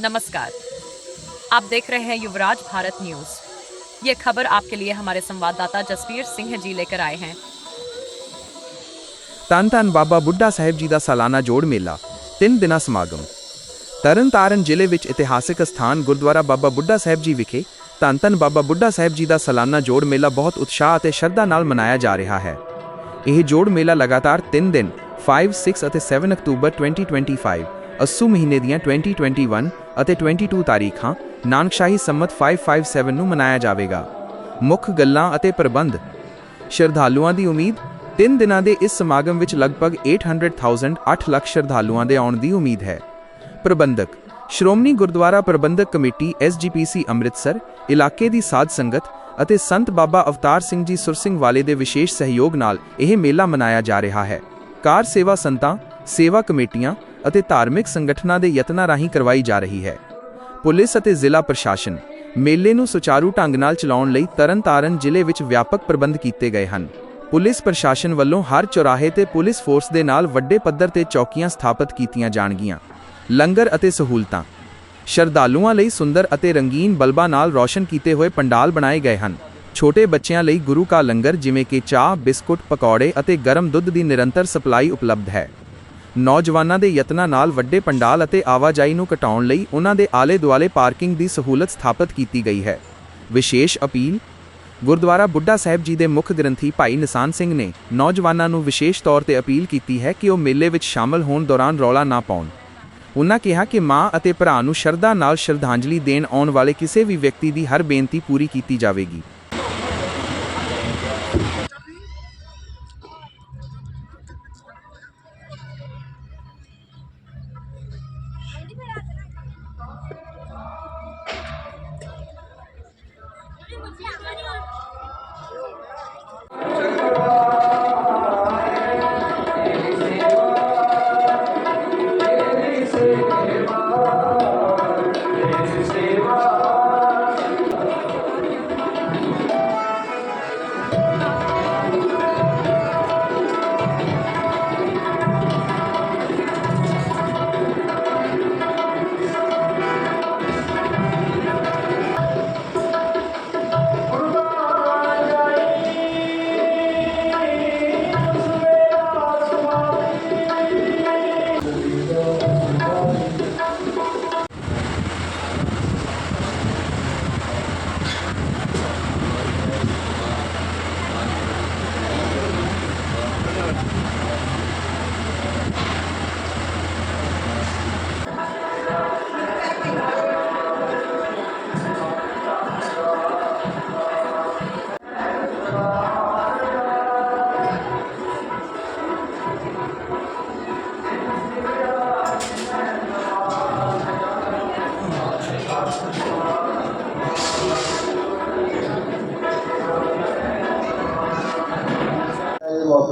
नमस्कार आप देख रहे हैं युवराज भारत न्यूज ये खबर आपके लिए हमारे संवाददाता जसवीर सिंह जी लेकर आए हैं ਧੰਨ ਧੰਨ ਬਾਬਾ ਬੁੱਢਾ ਸਾਹਿਬ ਜੀ ਦਾ ਸਾਲਾਨਾ ਜੋੜ ਮੇਲਾ ਤਿੰਨ ਦਿਨਾਂ ਸਮਾਗਮ ਤਰਨਤਾਰਨ ਜ਼ਿਲ੍ਹੇ ਵਿੱਚ ਇਤਿਹਾਸਕ ਸਥਾਨ ਗੁਰਦੁਆਰਾ ਬਾਬਾ ਬੁੱਢਾ ਸਾਹਿਬ ਜੀ ਵਿਖੇ ਧੰਨ ਧੰਨ ਬਾਬਾ ਬੁੱਢਾ ਸਾਹਿਬ ਜੀ ਦਾ ਸਾਲਾਨਾ ਜੋੜ ਮੇਲਾ ਬਹੁਤ ਉਤਸ਼ਾਹ ਅਤੇ ਸ਼ਰਧਾ ਨਾਲ ਮਨਾਇਆ ਜਾ ਰਿਹਾ ਹੈ ਇਹ ਜੋੜ ਮੇਲਾ ਲਗਾਤਾਰ 3 ਦਿਨ 5, 6 ਅਤੇ 7 ਅਕਤੂਬਰ 2025 ਅੱਸੂ ਮਹੀਨੇ ਦੀਆਂ 2021 ਅਤੇ 22 ਤਾਰੀਖਾਂ ਨਾਨਕਸ਼ਾਹੀ ਸੰਮਤ 557 ਨੂੰ ਮਨਾਇਆ ਜਾਵੇਗਾ। ਮੁੱਖ ਗੱਲਾਂ ਅਤੇ ਪ੍ਰਬੰਧ। ਸ਼ਰਧਾਲੂਆਂ ਦੀ ਉਮੀਦ ਤਿੰਨ ਦਿਨਾਂ ਦੇ ਇਸ ਸਮਾਗਮ ਵਿੱਚ ਲਗਭਗ 800,000 8 ਲੱਖ ਸ਼ਰਧਾਲੂਆਂ ਦੇ ਆਉਣ ਦੀ ਉਮੀਦ ਹੈ। ਪ੍ਰਬੰਧਕ। ਸ਼੍ਰੋਮਣੀ ਗੁਰਦੁਆਰਾ ਪ੍ਰਬੰਧਕ ਕਮੇਟੀ ਐਸਜੀਪੀਸੀ ਅੰਮ੍ਰਿਤਸਰ ਇਲਾਕੇ ਦੀ ਸਾਧ ਸੰਗਤ ਅਤੇ ਸੰਤ ਬਾਬਾ ਅਵਤਾਰ ਸਿੰਘ ਜੀ ਸੁਰਸਿੰਘ ਵਾਲੇ ਦੇ ਵਿਸ਼ੇਸ਼ ਸਹਿਯੋਗ ਨਾਲ ਇਹ ਮੇਲਾ ਮਨਾਇਆ ਜਾ ਰਿਹਾ ਹੈ। ਕਾਰ ਸੇਵਾ ਸੰਤਾਂ ਸੇਵਾ ਕਮੇਟੀਆਂ ਅਤੇ ਧਾਰਮਿਕ ਸੰਗਠਨਾਂ ਦੇ ਯਤਨਾਂ ਰਾਹੀਂ ਕਰਵਾਈ ਜਾ ਰਹੀ ਹੈ। ਪੁਲਿਸ ਅਤੇ ਜ਼ਿਲ੍ਹਾ ਪ੍ਰਸ਼ਾਸਨ ਮੇਲੇ ਨੂੰ ਸੁਚਾਰੂ ਢੰਗ ਨਾਲ ਚਲਾਉਣ ਲਈ ਤਰਨਤਾਰਨ ਜ਼ਿਲ੍ਹੇ ਵਿੱਚ ਵਿਆਪਕ ਪ੍ਰਬੰਧ ਕੀਤੇ ਗਏ ਹਨ। ਪੁਲਿਸ ਪ੍ਰਸ਼ਾਸਨ ਵੱਲੋਂ ਹਰ ਚੌਰਾਹੇ ਤੇ ਪੁਲਿਸ ਫੋਰਸ ਦੇ ਨਾਲ ਵੱਡੇ ਪੱਧਰ ਤੇ ਚੌਕੀਆਂ ਸਥਾਪਿਤ ਕੀਤੀਆਂ ਜਾਣਗੀਆਂ। ਲੰਗਰ ਅਤੇ ਸਹੂਲਤਾਂ। ਸ਼ਰਧਾਲੂਆਂ ਲਈ ਸੁੰਦਰ ਅਤੇ ਰੰਗੀਨ ਬਲਬਾਂ ਨਾਲ ਰੌਸ਼ਨ ਕੀਤੇ ਹੋਏ ਪੰਡਾਲ ਬਣਾਏ ਗਏ ਹਨ। ਛੋਟੇ ਬੱਚਿਆਂ ਲਈ ਗੁਰੂ ਕਾ ਲੰਗਰ ਜਿਵੇਂ ਕਿ ਚਾਹ, ਬਿਸਕੁਟ, ਪਕੌੜੇ ਅਤੇ ਗਰਮ ਦੁੱਧ ਦੀ ਨਿਰੰਤਰ ਸਪਲਾਈ ਉਪਲਬਧ ਹੈ। ਨੌਜਵਾਨਾਂ ਦੇ ਯਤਨਾਂ ਨਾਲ ਵੱਡੇ ਪੰਡਾਲ ਅਤੇ ਆਵਾਜਾਈ ਨੂੰ ਘਟਾਉਣ ਲਈ ਉਹਨਾਂ ਦੇ ਆਲੇ-ਦੁਆਲੇ ਪਾਰਕਿੰਗ ਦੀ ਸਹੂਲਤ ਸਥਾਪਿਤ ਕੀਤੀ ਗਈ ਹੈ। ਵਿਸ਼ੇਸ਼ ਅਪੀਲ? ਗੁਰਦੁਆਰਾ ਬੁੱਢਾ ਸਾਹਿਬ ਜੀ ਦੇ ਮੁੱਖ ਗ੍ਰੰਥੀ ਭਾਈ ਨਿਸ਼ਾਨ ਸਿੰਘ ਨੇ ਨੌਜਵਾਨਾਂ ਨੂੰ ਵਿਸ਼ੇਸ਼ ਤੌਰ ਤੇ ਅਪੀਲ ਕੀਤੀ ਹੈ ਕਿ ਉਹ ਮੇਲੇ ਵਿੱਚ ਸ਼ਾਮਲ ਹੋਣ ਦੌਰਾਨ ਰੌਲਾ ਨਾ ਪਾਉਣ। ਉਨ੍ਹਾਂ ਕਿਹਾ ਕਿ ਮਾਂ ਅਤੇ ਭਰਾ ਨੂੰ ਸ਼ਰਧਾ ਨਾਲ ਸ਼ਰਧਾਂਜਲੀ ਦੇਣ ਆਉਣ ਵਾਲੇ ਕਿਸੇ ਵੀ ਵਿਅਕਤੀ ਦੀ ਹਰ ਬੇਨਤੀ ਪੂਰੀ ਕੀਤੀ ਜਾਵੇਗੀ।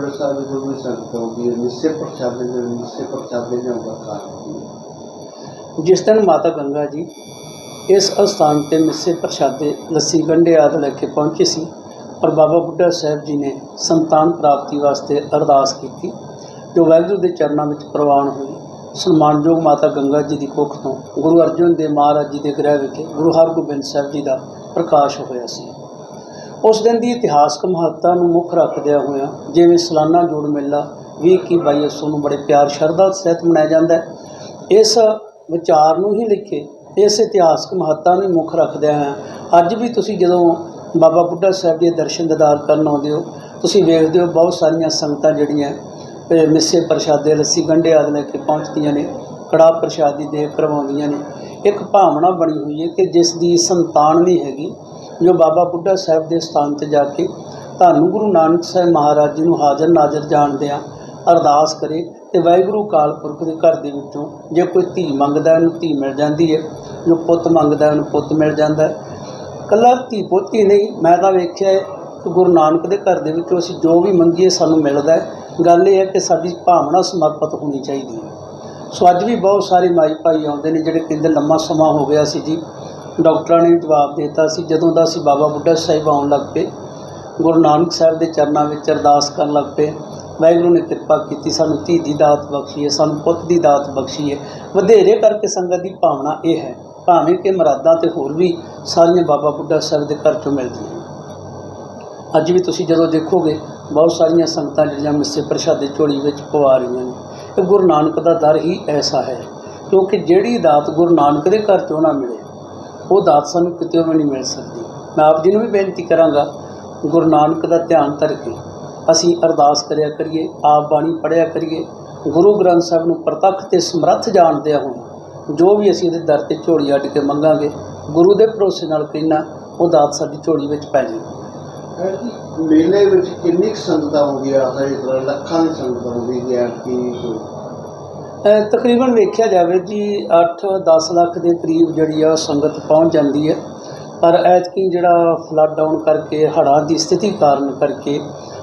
ਵਾਪਰ ਸਾਹਿਬ ਜੋ ਵੀ ਸੰਗਤਾਂ ਦੀ ਨਿਸ਼ਚਿਤ ਪ੍ਰਚਾਰ ਦੇ ਨਿਸ਼ਚਿਤ ਪ੍ਰਚਾਰ ਦੇ ਜਾਊਗਾ ਕਾਰਨ ਜਿਸ ਦਿਨ ਮਾਤਾ ਗੰਗਾ ਜੀ ਇਸ ਅਸਥਾਨ ਤੇ ਮਿੱਸੇ ਪ੍ਰਸ਼ਾਦੇ ਲੱਸੀ ਗੰਢੇ ਆਦਿ ਲੈ ਕੇ ਪਹੁੰਚੇ ਸੀ, ਪਰ ਬਾਬਾ ਬੁੱਢਾ ਸਾਹਿਬ ਜੀ ਨੇ ਸੰਤਾਨ ਪ੍ਰਾਪਤੀ ਵਾਸਤੇ ਅਰਦਾਸ ਕੀਤੀ, ਜੋ ਵਾਹਿਗੁਰੂ ਦੇ ਚਰਨਾਂ ਵਿੱਚ ਪ੍ਰਵਾਨ ਹੋਈ। ਸਨਮਾਨਯੋਗ ਮਾਤਾ ਗੰਗਾ ਜੀ ਦੀ ਕੁੱਖ ਤੋਂ ਗੁਰੂ ਅਰਜਨ ਦੇਵ ਮਹਾਰਾਜ ਜੀ ਦੇ ਗ੍ਰਹਿ ਵਿਖੇ ਗੁਰੂ ਹਰਗੋਬਿੰਦ ਸਾਹਿਬ ਜੀ ਦਾ ਪ੍ਰਕਾਸ਼ ਹੋਇਆ ਸੀ। ਉਸ ਦਿਨ ਦੀ ਇਤਿਹਾਸਕ ਮਹੱਤਤਾ ਨੂੰ ਮੁੱਖ ਰੱਖਦਿਆਂ ਹੋਇਆਂ ਜਿਵੇਂ ਸਾਲਾਨਾ ਜੋੜ ਮੇਲਾ 20 22 ਅਸੂ ਨੂੰ ਬੜੇ ਪਿਆਰ, ਸ਼ਰਧਾ ਸਹਿਤ ਮਨਾਇਆ ਜਾਂਦਾ ਹੈ। ਇਸ ਵਿਚਾਰ ਨੂੰ ਹੀ ਲਿਖੇ ਇਸ ਇਤਿਹਾਸਕ ਮਹੱਤਤਾ ਨੂੰ ਮੁੱਖ ਰੱਖਦਿਆਂ ਹੋਇਆਂ ਅੱਜ ਵੀ ਤੁਸੀਂ ਜਦੋਂ ਬਾਬਾ ਬੁੱਢਾ ਸਾਹਿਬ ਦੇ ਦਰਸ਼ਨ ਦਿਦਾਰ ਕਰਨ ਆਉਂਦੇ ਹੋ, ਤੁਸੀਂ ਵੇਖਦੇ ਹੋ ਬਹੁਤ ਸਾਰੀਆਂ ਸੰਗਤਾਂ ਜਿਹੜੀਆਂ ਮਿੱਸੇ ਪ੍ਰਸ਼ਾਦੇ, ਲੱਸੀ ਗੰਢੇ ਆਦਿ ਲੈ ਕੇ ਪਹੁੰਚਦੀਆਂ ਨੇ, ਕੜਾਹ ਪ੍ਰਸ਼ਾਦੀ ਦੇ ਕਰਵਾਉਂਦੀਆਂ ਨੇ। ਇੱਕ ਭਾਵਨਾ ਬਣੀ ਹੋਈ ਹੈ ਕਿ ਜਿਸ ਦੀ ਸੰਤਾਨ ਨਹੀਂ ਹੈਗੀ ਜੋ ਬਾਬਾ ਬੁੱਢਾ ਸਾਹਿਬ ਦੇ ਸਥਾਨ ਤੇ ਜਾ ਕੇ ਧੰਨ ਗੁਰੂ ਨਾਨਕ ਸਾਹਿਬ ਮਹਾਰਾਜ ਜੀ ਨੂੰ ਹਾਜ਼ਰ ਨਾਜ਼ਰ ਜਾਣਦਿਆਂ ਅਰਦਾਸ ਕਰੇ ਤੇ ਵਾਹਿਗੁਰੂ ਕਾਲ ਪੁਰਖ ਦੇ ਘਰ ਦੇ ਵਿੱਚੋਂ ਜੇ ਕੋਈ ਧੀ ਮੰਗਦਾ ਉਹਨੂੰ ਧੀ ਮਿਲ ਜਾਂਦੀ ਹੈ। ਜੋ ਪੁੱਤ ਮੰਗਦਾ ਉਹਨੂੰ ਪੁੱਤ ਮਿਲ ਜਾਂਦਾ ਹੈ। ਕੱਲਾ ਧੀ ਪੋਤੀ ਨਹੀਂ, ਮੈਂ ਤਾਂ ਵੇਖਿਆ ਹੈ ਗੁਰੂ ਨਾਨਕ ਦੇ ਘਰ ਦੇ ਵਿੱਚੋਂ ਅਸੀਂ ਜੋ ਵੀ ਮੰਗੀਏ ਸਾਨੂੰ ਮਿਲਦਾ ਹੈ। ਗੱਲ ਇਹ ਹੈ ਕਿ ਸਾਡੀ ਭਾਵਨਾ ਸਮਰਪਿਤ ਹੋਣੀ ਚਾਹੀਦੀ ਹੈ। ਸੋ ਅੱਜ ਵੀ ਬਹੁਤ ਸਾਰੇ ਮਾਈ ਭਾਈ ਆਉਂਦੇ ਨੇ ਜਿਹੜੇ ਕਹਿੰਦੇ ਲੰਮਾ ਸਮਾਂ ਹੋ ਗਿਆ ਸੀ ਜੀ। ਡਾਕਟਰਾਂ ਨੇ ਜਵਾਬ ਦਿੱਤਾ ਸੀ। ਜਦੋਂ ਦਾ ਅਸੀਂ ਬਾਬਾ ਬੁੱਢਾ ਸਾਹਿਬ ਆਉਣ ਲੱਗ ਪਏ, ਗੁਰੂ ਨਾਨਕ ਸਾਹਿਬ ਦੇ ਚਰਨਾਂ ਵਿੱਚ ਅਰਦਾਸ ਕਰਨ ਲੱਗ ਪਏ, ਵਾਹਿਗੁਰੂ ਨੇ ਕਿਰਪਾ ਕੀਤੀ, ਸਾਨੂੰ ਧੀ ਦੀ ਦਾਤ ਬਖਸ਼ੀ ਹੈ ਸਾਨੂੰ ਪੁੱਤ ਦੀ ਦਾਤ ਬਖਸ਼ੀ ਹੈ ਵਧੇਰੇ ਕਰਕੇ ਸੰਗਤ ਦੀ ਭਾਵਨਾ ਇਹ ਹੈ, ਭਾਵੇਂ ਕਿ ਮਰਾਦਾਂ ਤੇ ਹੋਰ ਵੀ ਸਾਰੀਆਂ ਬਾਬਾ ਬੁੱਢਾ ਸਾਹਿਬ ਦੇ ਘਰ ਚੋਂ ਮਿਲਦੀਆਂ ਅੱਜ ਵੀ ਤੁਸੀਂ ਜਦੋਂ ਦੇਖੋਗੇ, ਬਹੁਤ ਸਾਰੀਆਂ ਸੰਗਤਾਂ ਜਿਹੜੀਆਂ ਮਿੱਸੇ ਪ੍ਰਸ਼ਾਦੇ ਝੋਲੀ ਵਿੱਚ ਪਵਾ ਰਹੀਆਂ ਨੇ। ਇਹ ਗੁਰੂ ਨਾਨਕ ਦਾ ਦਰ ਹੀ ਐਸਾ ਹੈ, ਕਿਉਂਕਿ ਜਿਹੜੀ ਦਾਤ ਗੁਰੂ ਨਾਨਕ ਦੇ ਘਰ ਚੋਂ ਨਾ ਮਿਲੇ ਉਹ ਦਾਤ ਸਾਨੂੰ ਕਿਤੇ ਵੀ ਨਹੀਂ ਮਿਲ ਸਕਦੀ। ਮੈਂ ਆਪ ਜੀ ਨੂੰ ਵੀ ਬੇਨਤੀ ਕਰਾਂਗਾ, ਗੁਰੂ ਨਾਨਕ ਦਾ ਧਿਆਨ ਧਰ ਕੇ ਅਸੀਂ ਅਰਦਾਸ ਕਰਿਆ ਕਰੀਏ, ਆਪ ਬਾਣੀ ਪੜ੍ਹਿਆ ਕਰੀਏ, ਗੁਰੂ ਗ੍ਰੰਥ ਸਾਹਿਬ ਨੂੰ ਪ੍ਰਤੱਖ ਤੇ ਸਮਰੱਥ ਜਾਣਦਿਆਂ ਹੋਏ ਜੋ ਵੀ ਅਸੀਂ ਉਹਦੇ ਦਰ ਤੇ ਝੋਲੀ ਅੱਡ ਕੇ ਮੰਗਾਂਗੇ, ਗੁਰੂ ਦੇ ਭਰੋਸੇ ਨਾਲ ਕਹਿਣਾ ਉਹ ਦਾਤ ਸਾਡੀ ਝੋਲੀ ਵਿੱਚ ਪੈ ਜਾਏਗੀ ਮੇਲੇ ਵਿੱਚ ਕਿੰਨੀ ਕੁ ਸੰਗਤਾਂ ਆਉਂਦੀਆਂ ਹਰੇ ਤਰ੍ਹਾਂ ਲੱਖਾਂ ਦੀ ਸੰਗਤਾਂ ਆਉਂਦੀ ਹੈ ਕਿ ਤਕਰੀਬਨ ਵੇਖਿਆ ਜਾਵੇ ਜੀ 8-10 ਲੱਖ ਦੇ ਕਰੀਬ ਜਿਹੜੀ ਆ ਉਹ ਸੰਗਤ ਪਹੁੰਚ ਜਾਂਦੀ ਹੈ। ਪਰ ਐਤਕੀ ਜਿਹੜਾ ਫਲੱਡ ਡਾਊਨ ਕਰਕੇ, ਹੜ੍ਹਾਂ ਦੀ ਸਥਿਤੀ ਕਾਰਨ ਕਰਕੇ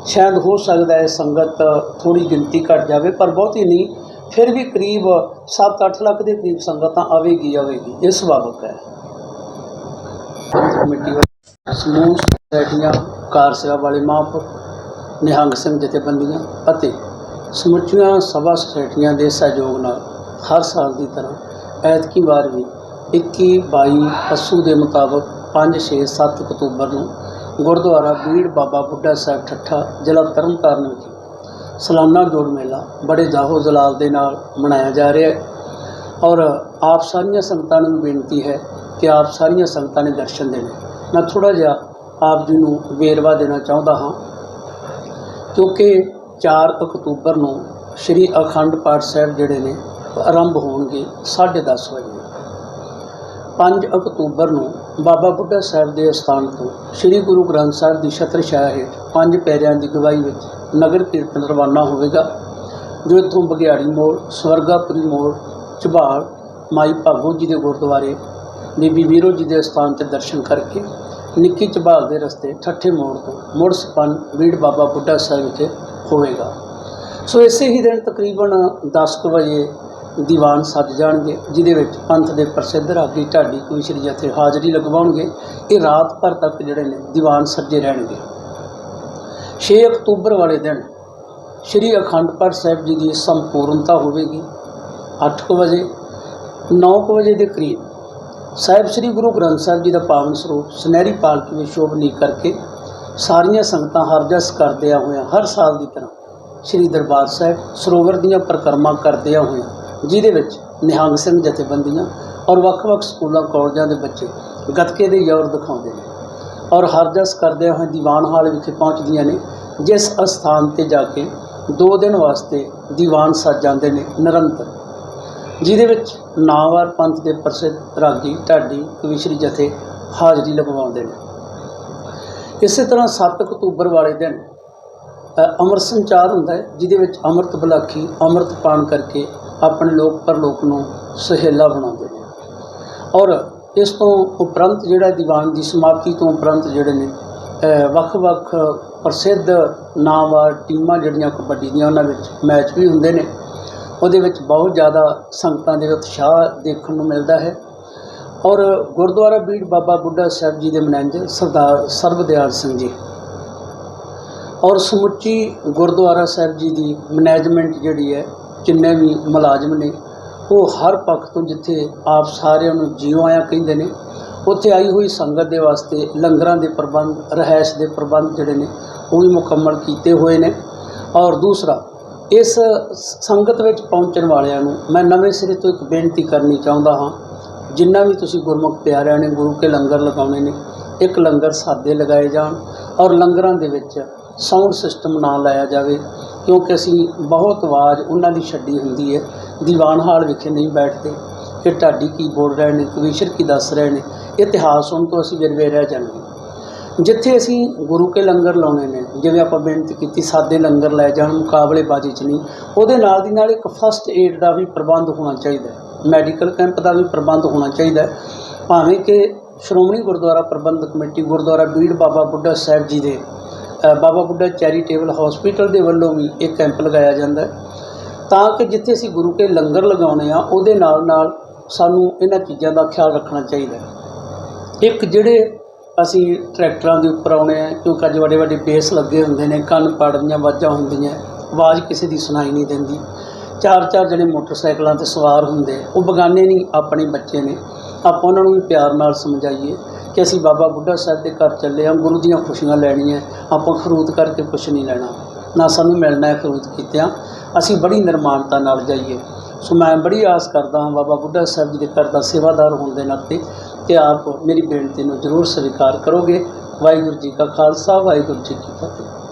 ਸ਼ਾਇਦ ਹੋ ਸਕਦਾ ਹੈ ਸੰਗਤ ਥੋੜੀ ਗਿਣਤੀ ਘਟ ਜਾਵੇ, ਪਰ ਬਹੁਤੀ ਨਹੀਂ, ਫਿਰ ਵੀ ਕਰੀਬ 7-8 ਲੱਖ ਦੇ ਕਰੀਬ ਸੰਗਤਾਂ ਆਵੇਗੀ ਆਵੇਗੀ। ਇਹ ਸੁਭਾਵਕ ਹੈ। ਕਮੇਟੀ ਸਮੂਹ, ਸੋਸਾਇਟੀਆਂ, ਕਾਰ ਸੇਵਾ ਵਾਲੇ ਮਹਾਂਪੁਰ ਨਿਹੰਗ ਸਿੰਘ ਜਥੇਬੰਦੀਆਂ ਅਤੇ ਸਮੁੱਚੀਆਂ ਸਭਾ ਸੁਸਾਇਟੀਆਂ ਦੇ ਸਹਿਯੋਗ ਨਾਲ ਹਰ ਸਾਲ ਦੀ ਤਰ੍ਹਾਂ ਐਤਕੀ ਵਾਰ ਵੀ 21 22 ਪੱਸੂ ਦੇ ਮੁਤਾਬਕ 5 6 7 ਅਕਤੂਬਰ ਨੂੰ ਗੁਰਦੁਆਰਾ ਬੀੜ ਬਾਬਾ ਬੁੱਢਾ ਸਾਹਿਬ ਠੱਠਾ ਜ਼ਿਲ੍ਹਾ ਤਰਨਤਾਰਨ ਵਿਖੇ ਸਲਾਨਾ ਜੋੜ ਮੇਲਾ ਬੜੇ ਜਾਹੋ ਜਲਾਲ ਦੇ ਨਾਲ ਮਨਾਇਆ ਜਾ ਰਿਹਾ ਹੈ। ਔਰ ਆਪ ਸਾਰੀਆਂ ਸੰਗਤਾਂ ਨੂੰ ਬੇਨਤੀ ਹੈ ਕਿ ਆਪ ਸਾਰੀਆਂ ਸੰਗਤਾਂ ਨੇ ਦਰਸ਼ਨ ਦੇਣੇ। ਮੈਂ ਥੋੜਾ ਜਿਹਾ ਆਪ ਜੀ ਨੂੰ ਵੇਰਵਾ ਦੇਣਾ ਚਾਹੁੰਦਾ ਹਾਂ, ਕਿਉਂਕਿ 4 ਅਕਤੂਬਰ ਨੂੰ ਸ੍ਰੀ ਅਖੰਡ ਪਾਠ ਸਾਹਿਬ ਜਿਹੜੇ ਨੇ, ਆਰੰਭ ਹੋਣਗੇ 10:30 ਵਜੇ। 5 ਅਕਤੂਬਰ ਨੂੰ ਬਾਬਾ ਬੁੱਢਾ ਸਾਹਿਬ ਦੇ ਅਸਥਾਨ ਤੋਂ ਸ੍ਰੀ ਗੁਰੂ ਗ੍ਰੰਥ ਸਾਹਿਬ ਦੀ ਛਤਰ ਛਾਇਆ ਹੇਠ ਪੰਜ ਪੈਰਿਆਂ ਦੀ ਗਵਾਹੀ ਵਿੱਚ ਨਗਰ ਕੀਰਤਨ ਰਵਾਨਾ ਹੋਵੇਗਾ, ਜੋ ਇੱਥੋਂ ਬਗਿਆੜੀ ਮੋੜ, ਸਵਰਗਾਪੁਰੀ ਮੋੜ, ਝਬਾਲ, ਮਾਈ ਭਾਗੋ ਜੀ ਦੇ ਗੁਰਦੁਆਰੇ, ਬੀਬੀ ਵੀਰੋ ਜੀ ਦੇ ਅਸਥਾਨ ਤੇ ਦਰਸ਼ਨ ਕਰਕੇ ਨਿੱਕੀ ਝਬਾਲ ਦੇ ਰਸਤੇ ਠੱਠੇ ਮੋੜ ਤੋਂ ਮੁੜ ਸਪਨ ਬੀੜ ਬਾਬਾ ਬੁੱਢਾ ਸਾਹਿਬ ਵਿਖੇ ਹੋਵੇਗਾ। ਸੋ ਇਸੇ ਹੀ ਦਿਨ ਤਕਰੀਬਨ 10 ਕੁ ਵਜੇ ਦੀਵਾਨ ਸੱਜ ਜਾਣਗੇ, ਜਿਹਦੇ ਵਿੱਚ ਪੰਥ ਦੇ ਪ੍ਰਸਿੱਧ ਰਾਗੀ ਢਾਡੀ ਕਵੀਸ਼ਰੀ ਜਥੇ ਹਾਜ਼ਰੀ ਲਗਵਾਉਣਗੇ। ਇਹ ਰਾਤ ਭਰ ਤੱਕ ਜਿਹੜੇ ਨੇ ਦੀਵਾਨ ਸੱਜੇ ਰਹਿਣਗੇ। 6 ਅਕਤੂਬਰ ਵਾਲੇ ਦਿਨ ਸ੍ਰੀ ਅਖੰਡ ਪਾਠ ਸਾਹਿਬ ਜੀ ਦੀ ਸੰਪੂਰਨਤਾ ਹੋਵੇਗੀ। 8 ਵਜੇ 9 ਵਜੇ ਦੇ ਕਰੀਬ ਸਾਹਿਬ ਸ੍ਰੀ ਗੁਰੂ ਗ੍ਰੰਥ ਸਾਹਿਬ ਜੀ ਦਾ ਪਾਵਨ ਸਰੂਪ ਸੁਨਹਿਰੀ ਪਾਲਕੀ ਵਿੱਚ ਸ਼ੋਭਨੀ ਕਰਕੇ ਸਾਰੀਆਂ ਸੰਗਤਾਂ ਹਰਜਸ ਕਰਦਿਆਂ ਹੋਇਆਂ, ਹਰ ਸਾਲ ਦੀ ਤਰ੍ਹਾਂ ਸ੍ਰੀ ਦਰਬਾਰ ਸਾਹਿਬ ਸਰੋਵਰ ਦੀਆਂ ਪਰਿਕਰਮਾ ਕਰਦਿਆਂ ਹੋਇਆਂ, ਜਿਹਦੇ ਵਿੱਚ ਨਿਹੰਗ ਸਿੰਘ ਜਥੇਬੰਦੀਆਂ ਔਰ ਵੱਖ-ਵੱਖ ਸਕੂਲਾਂ, ਕਾਲਜਾਂ ਦੇ ਬੱਚੇ ਗੱਤਕੇ ਦੇ ਜ਼ੋਰ ਦਿਖਾਉਂਦੇ ਨੇ ਔਰ ਹਰਜਸ ਕਰਦਿਆਂ ਹੋਇਆਂ ਦੀਵਾਨ ਹਾਲ ਵਿਖੇ ਪਹੁੰਚਦੀਆਂ ਨੇ, ਜਿਸ ਅਸਥਾਨ ਤੇ ਜਾ ਕੇ ਦੋ ਦਿਨ ਵਾਸਤੇ ਦੀਵਾਨ ਸੱਜ ਜਾਂਦੇ ਨੇ ਨਿਰੰਤਰ, ਜਿਹਦੇ ਵਿੱਚ ਨਾਵਾਰ ਪੰਥ ਦੇ ਪ੍ਰਸਿੱਧ ਰਾਗੀ, ਢਾਡੀ ਕਵੀਸ਼ਰੀ ਜਥੇ ਹਾਜ਼ਰੀ ਲਗਵਾਉਂਦੇ ਨੇ। ਇਸੇ ਤਰ੍ਹਾਂ 7 ਅਕਤੂਬਰ ਵਾਲੇ ਦਿਨ ਅ, ਅੰਮ੍ਰਿਤ ਸੰਚਾਰ ਹੁੰਦਾ ਹੈ ਜਿਹਦੇ ਵਿੱਚ ਅੰਮ੍ਰਿਤ ਬਲਾਖੀ ਅੰਮ੍ਰਿਤ ਪਾਨ ਕਰਕੇ ਆਪਣੇ ਲੋਕ ਪਰਲੋਕ ਨੂੰ ਸੁਹੇਲਾ ਬਣਾਉਂਦੇ ਨੇ। ਔਰ ਇਸ ਤੋਂ ਉਪਰੰਤ ਜਿਹੜਾ ਦੀਵਾਨ ਦੀ ਸਮਾਪਤੀ ਤੋਂ ਉਪਰੰਤ ਜਿਹੜੇ ਨੇ ਵੱਖ-ਵੱਖ ਪ੍ਰਸਿੱਧ ਨਾਮਵਾਰ ਟੀਮਾਂ ਜਿਹੜੀਆਂ ਕਬੱਡੀ ਦੀਆਂ ਉਹਨਾਂ ਵਿੱਚ ਮੈਚ ਵੀ ਹੁੰਦੇ ਨੇ। ਉਹਦੇ ਵਿੱਚ ਬਹੁਤ ਜ਼ਿਆਦਾ ਸੰਗਤਾਂ ਦੇ ਉਤਸ਼ਾਹ ਦੇਖਣ ਨੂੰ ਮਿਲਦਾ ਹੈ। ਔਰ ਗੁਰਦੁਆਰਾ ਬੀੜ ਬਾਬਾ ਬੁੱਢਾ ਸਾਹਿਬ ਜੀ ਦੇ ਮੈਨੇਜਰ ਸਰਦਾਰ ਸਰਬਦਿਆਲ ਸਿੰਘ ਜੀ। ਔਰ ਸਮੁੱਚੀ ਗੁਰਦੁਆਰਾ ਸਾਹਿਬ ਜੀ ਦੀ ਮੈਨੇਜਮੈਂਟ ਜਿਹੜੀ ਹੈ, ਜਿੰਨੇ ਵੀ ਮੁਲਾਜ਼ਮ ਨੇ, ਉਹ ਹਰ ਪੱਖ ਤੋਂ ਜਿੱਥੇ ਆਪ ਸਾਰਿਆਂ ਨੂੰ ਜੀਵ ਆਇਆ ਕਹਿੰਦੇ ਨੇ, ਉੱਥੇ ਆਈ ਹੋਈ ਸੰਗਤ ਦੇ ਵਾਸਤੇ ਲੰਗਰਾਂ ਦੇ ਪ੍ਰਬੰਧ ਰਹਿائش ਦੇ ਪ੍ਰਬੰਧ ਜਿਹੜੇ ਨੇ, ਉਹ ਵੀ ਮੁਕੰਮਲ ਕੀਤੇ ਹੋਏ ਨੇ। ਔਰ ਦੂਸਰਾ, ਇਸ ਸੰਗਤ ਵਿੱਚ ਪਹੁੰਚਣ ਵਾਲਿਆਂ ਨੂੰ ਮੈਂ ਨਵੇਂ ਸਿਰੇ ਤੋਂ ਇੱਕ ਬੇਨਤੀ ਕਰਨੀ ਚਾਹੁੰਦਾ ਹਾਂ ਜਿੰਨਾ ਵੀ ਤੁਸੀਂ ਗੁਰਮੁਖ ਪਿਆਰਿਆਂ ਨੇ, ਗੁਰੂ ਕੇ ਲੰਗਰ ਲਗਾਉਣੇ ਨੇ, ਇੱਕ ਲੰਗਰ ਸਾਦੇ ਲਗਾਏ ਜਾਣ ਔਰ ਲੰਗਰਾਂ ਦੇ ਵਿੱਚ ਸਾਊਂਡ ਸਿਸਟਮ ਨਾ ਲਾਇਆ ਜਾਵੇ, ਕਿਉਂਕਿ ਅਸੀਂ ਬਹੁਤ ਆਵਾਜ਼ ਉਹਨਾਂ ਦੀ ਛੱਡੀ ਹੁੰਦੀ ਹੈ। ਦੀਵਾਨ ਹਾਲ ਵਿਖੇ ਨਹੀਂ ਬੈਠਦੇ ਕਿ ਢਾਡੀ ਕੀ ਬੋਲ ਰਹੇ ਨੇ, ਕਵੀਸ਼ਰ ਕੀ ਦੱਸ ਰਹੇ ਨੇ, ਇਤਿਹਾਸ ਸੁਣ ਤੋਂ ਅਸੀਂ ਵਿਰਵੇ ਰਹਿ ਜਾਂਦੇ ਜਿੱਥੇ ਅਸੀਂ ਗੁਰੂ ਕੇ ਲੰਗਰ ਲਾਉਣੇ ਨੇ, ਜਿਵੇਂ ਆਪਾਂ ਬੇਨਤੀ ਕੀਤੀ, ਸਾਦੇ ਲੰਗਰ ਲੈ ਜਾਣ, ਮੁਕਾਬਲੇਬਾਜ਼ੀ 'ਚ ਨਹੀਂ, ਉਹਦੇ ਨਾਲ ਦੀ ਨਾਲ ਇੱਕ ਫਸਟ ਏਡ ਦਾ ਵੀ ਪ੍ਰਬੰਧ ਹੋਣਾ ਚਾਹੀਦਾ ਹੈ। ਮੈਡੀਕਲ ਕੈਂਪ ਦਾ ਵੀ ਪ੍ਰਬੰਧ ਹੋਣਾ ਚਾਹੀਦਾ ਹੈ। ਭਾਵੇਂ ਕਿ ਸ਼੍ਰੋਮਣੀ ਗੁਰਦੁਆਰਾ ਪ੍ਰਬੰਧਕ ਕਮੇਟੀ ਗੁਰਦੁਆਰਾ ਬੀੜ ਬਾਬਾ ਬੁੱਢਾ ਸਾਹਿਬ ਜੀ ਦੇ ਅ, ਬਾਬਾ ਬੁੱਢਾ ਚੈਰੀਟੇਬਲ ਹਸਪੀਟਲ ਦੇ ਵੱਲੋਂ ਵੀ ਇਹ ਕੈਂਪ ਲਗਾਇਆ ਜਾਂਦਾ ਹੈ। ਤਾਂ ਕਿ ਜਿੱਥੇ ਅਸੀਂ ਗੁਰੂ ਕੇ ਲੰਗਰ ਲਗਾਉਣੇ ਆ ਉਹਦੇ ਨਾਲ ਨਾਲ ਸਾਨੂੰ ਇਹਨਾਂ ਚੀਜ਼ਾਂ ਦਾ ਖਿਆਲ ਰੱਖਣਾ ਚਾਹੀਦਾ ਹੈ। ਇੱਕ ਜਿਹੜੇ ਅਸੀਂ ਟਰੈਕਟਰਾਂ ਦੇ ਉੱਪਰ ਆਉਣੇ ਆ ਕਿਉਂਕਿ ਅੱਜ ਵੱਡੇ ਵੱਡੇ ਬੇਸ ਲੱਗੇ ਹੁੰਦੇ ਨੇ ਕੰਨ ਪਾੜ ਦੀਆਂ ਆਵਾਜ਼ਾਂ ਹੁੰਦੀਆਂ ਆਵਾਜ਼ ਕਿਸੇ ਦੀ ਸੁਣਾਈ ਨਹੀਂ ਦਿੰਦੀ। ਚਾਰ ਚਾਰ ਜਿਹੜੇ ਮੋਟਰਸਾਈਕਲਾਂ ਤੇ ਸਵਾਰ ਹੁੰਦੇ। ਉਹ ਬਗਾਨੇ ਨਹੀਂ, ਆਪਣੇ ਬੱਚੇ ਨੇ। ਆਪਾਂ ਉਹਨਾਂ ਨੂੰ ਵੀ ਪਿਆਰ ਨਾਲ ਸਮਝਾਈਏ ਕਿ ਅਸੀਂ ਬਾਬਾ ਬੁੱਢਾ ਸਾਹਿਬ ਦੇ ਘਰ ਚੱਲੇ ਹਾਂ ਗੁਰੂ ਦੀਆਂ ਖੁਸ਼ੀਆਂ ਲੈਣੀਆਂ। ਆਪਾਂ ਖਰੂਦ ਕਰਕੇ ਕੁਝ ਨਹੀਂ ਲੈਣਾ। ਨਾ ਸਾਨੂੰ ਮਿਲਣਾ ਹੈ ਖਰੂਦ ਕੀਤਿਆਂ। ਅਸੀਂ ਬੜੀ ਨਿਰਮਾਨਤਾ ਨਾਲ ਜਾਈਏ। ਸੋ ਮੈਂ ਬੜੀ ਆਸ ਕਰਦਾ ਹਾਂ ਬਾਬਾ ਬੁੱਢਾ ਸਾਹਿਬ ਜੀ ਦੇ ਘਰ ਦਾ ਸੇਵਾਦਾਰ ਹੋਣ ਦੇ ਨਾਤੇ ਕਿ ਆਪ ਮੇਰੀ ਬੇਨਤੀ ਨੂੰ ਜ਼ਰੂਰ ਸਵੀਕਾਰ ਕਰੋਗੇ। ਵਾਹਿਗੁਰੂ ਜੀ ਕਾ ਖਾਲਸਾ, ਵਾਹਿਗੁਰੂ ਜੀ ਕੀ ਫਤਿਹ।